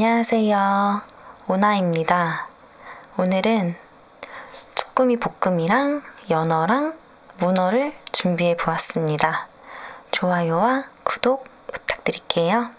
안녕하세요. 오나입니다. 오늘은 쭈꾸미 볶음이랑 연어랑 문어를 준비해 보았습니다. 좋아요와 구독 부탁드릴게요.